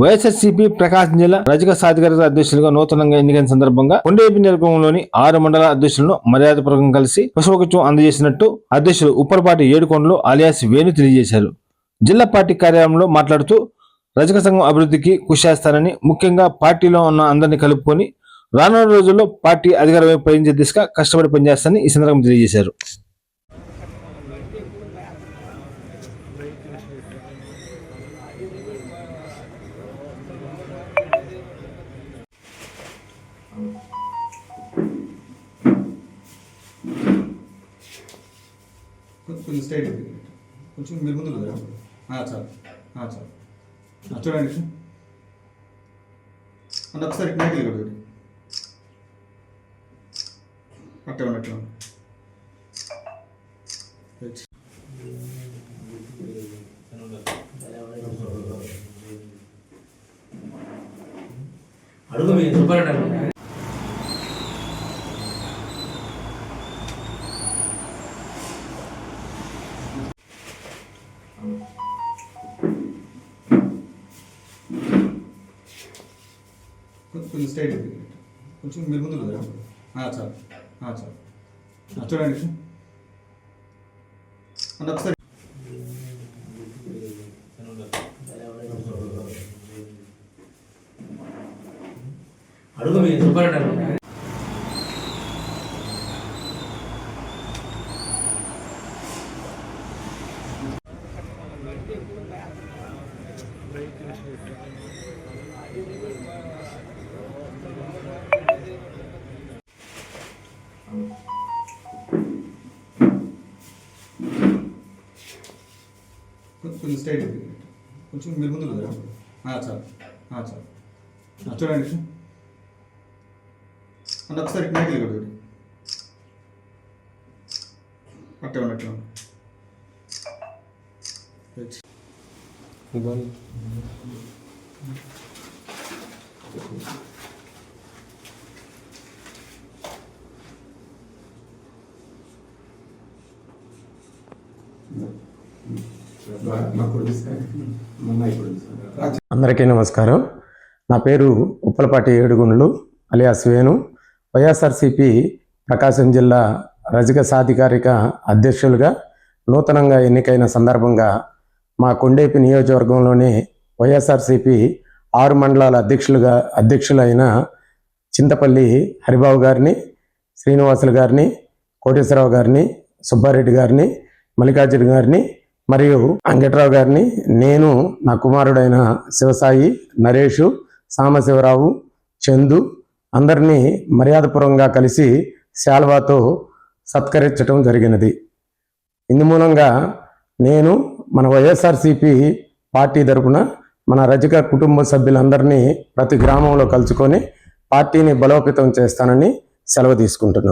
వైఎస్ఆర్సీపీ ప్రకాశం జిల్లా రజక సాధికారత అధ్యక్షులుగా నూతనంగా ఎన్నికైన సందర్భంగా కొండేపి నియోజకవర్గంలోని ఆరు మండల అధ్యక్షులను మర్యాదపూర్వకం కలిసి పుష్పగుచ్చం అందజేసినట్టు అధ్యక్షులు ఉప్పరపాటి ఏడుకొండలు అలియాస్ వేణు తెలియజేశారు. జిల్లా పార్టీ కార్యాలయంలో మాట్లాడుతూ రజక సంఘం అభివృద్ధికి కృషి చేస్తానని ముఖ్యంగా పార్టీలో ఉన్న అందరినీ కలుపుకొని రానున్న రోజుల్లో పార్టీ అధికార వైపు పయనించే దిశగా కష్టపడి పనిచేస్తానని ఈ సందర్భంగా తెలియజేశారు. కొంచెం కొంచెం స్ట్రైట్ కొంచెం మీరు ముందు కదా చాలు. ఆ, చాలు. చూడండి. అంటే ఒకసారి నైట్లు కూడా చూడండి అట్టే ఉన్నట్టు రైట్. అడుగు మీ కొంచెం కొంచెం స్ట్రైట్ ఇది. కొంచెం మీరు ముందు కదా చాలు ఆ, చాలు ఆ, చూడండి అంటే ఒకసారి అడుగు మీ సూపర్ కొంచెం కొంచెం స్ట్రైట్ కొంచెం మీరు ముందు కదా చాలు. చాలు. చూడండి. అంటే ఒకసారి నైట్ కూడా చూడండి అట్టే ఉన్నట్టు ఇవ్వాలి అందరికీ నమస్కారం. నా పేరు ఉప్పలపాటి ఏడుగుండ్లు అలియాస్ వేణు. వైఎస్ఆర్సిపి ప్రకాశం జిల్లా రజక సాధికారిక అధ్యక్షులుగా నూతనంగా ఎన్నికైన సందర్భంగా మా కొండేపి నియోజకవర్గంలోని వైఎస్ఆర్సిపి ఆరు మండలాల అధ్యక్షులుగా అధ్యక్షులైన చింతపల్లి హరిబాబు గారిని శ్రీనివాసులు గారిని కోటేశ్వరరావు గారిని సుబ్బారెడ్డి గారిని మల్లికార్జున గారిని మరియు వెంకట్రావు గారిని నేను నా కుమారుడైన శివసాయి నరేషు సామశివరావు చందు అందరినీ మర్యాదపూర్వకంగా కలిసి శాల్వాతో సత్కరించడం జరిగినది. ఇందు మూలంగా నేను మన వైఎస్ఆర్సిపి పార్టీ తరపున మన రజక కుటుంబ సభ్యులందరినీ ప్రతి గ్రామంలో కలుసుకొని పార్టీని బలోపేతం చేస్తానని సెలవు తీసుకుంటున్నాను.